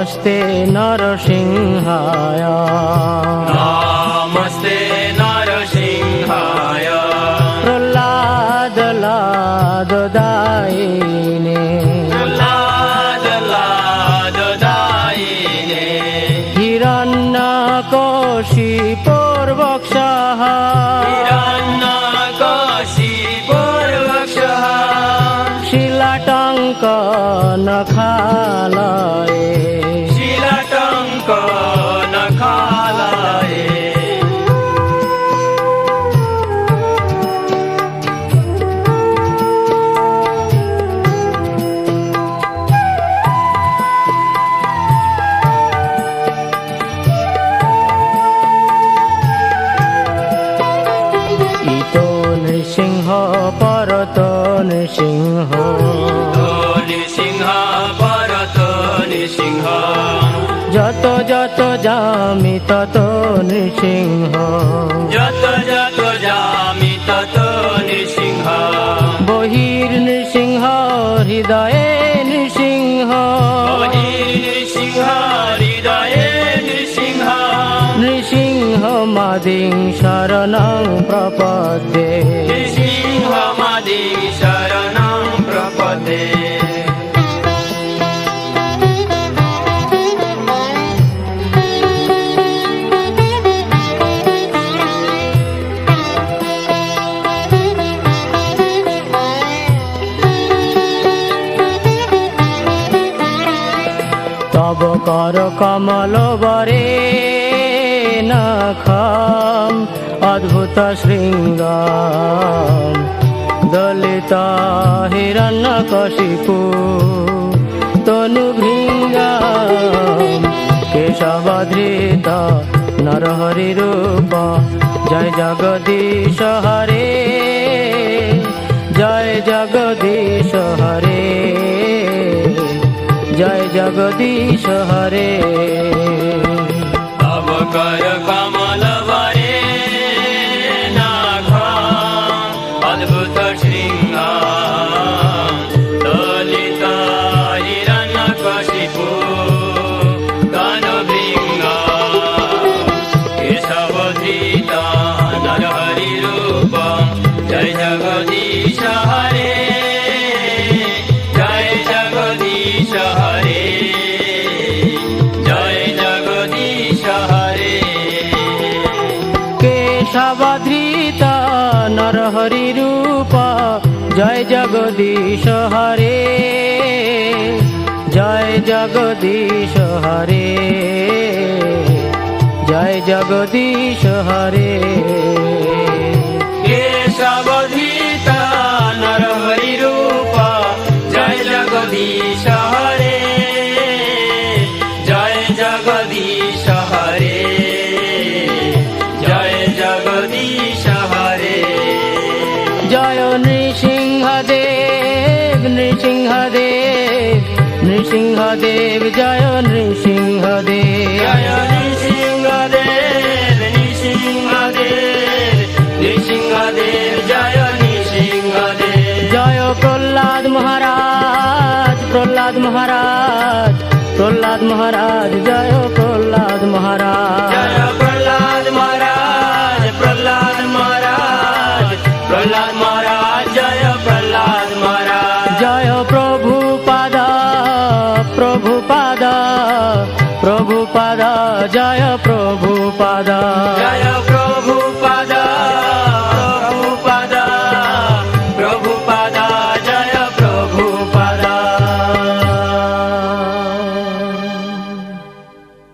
নমস্তে নরসিংহায় নৃসিংহ যত যত যামি তত নৃসিংহ। যত যত যামি তত নৃসিংহ। বহির নৃসিংহ হৃদয়ে নৃসিংহ। নৃসিংহ হৃদয়ে নৃসিংহ। নৃসিংহ মাদিং শরণং প্রপদ্যে। তব কর কমল বরে নখম অদ্ভুত শৃঙ্গ দলিত হিরণ্য কশিপু তনু ভৃঙ্গ কেশবধৃত নরহরি রূপ। জয় জগদীশ হরে, জয় জগদীশ হরে। জয় জগদীশ হরে। তব কর নাঘ, অদ্ভুত শৃঙ্গ দলিত হিরণ্য কশিপু তনু নরহরি রূপ জয় জগদীশ জয় জগদীশ হরে জয় জগদীশ হরে জয় জগদীশ হরে। কেশবধৃত নরহরি রূপ জয় জগদীশ হরে জয় জগদীশ হরে জয় জগদীশ হরে। জয় নৃসিংহদেব নৃসিংহদেব নৃসিংহদেব জয় নৃসিংহদেব। জয় নৃসিংহদেব নৃসিংহদেব নৃসিংহদেব জয় নৃসিংহদেব। জয় প্রহ্লাদ মহারাজ প্রহ্লাদ মহারাজ প্রহ্লাদ মহারাজ জয় প্রভু পাদ প্রভু পাদ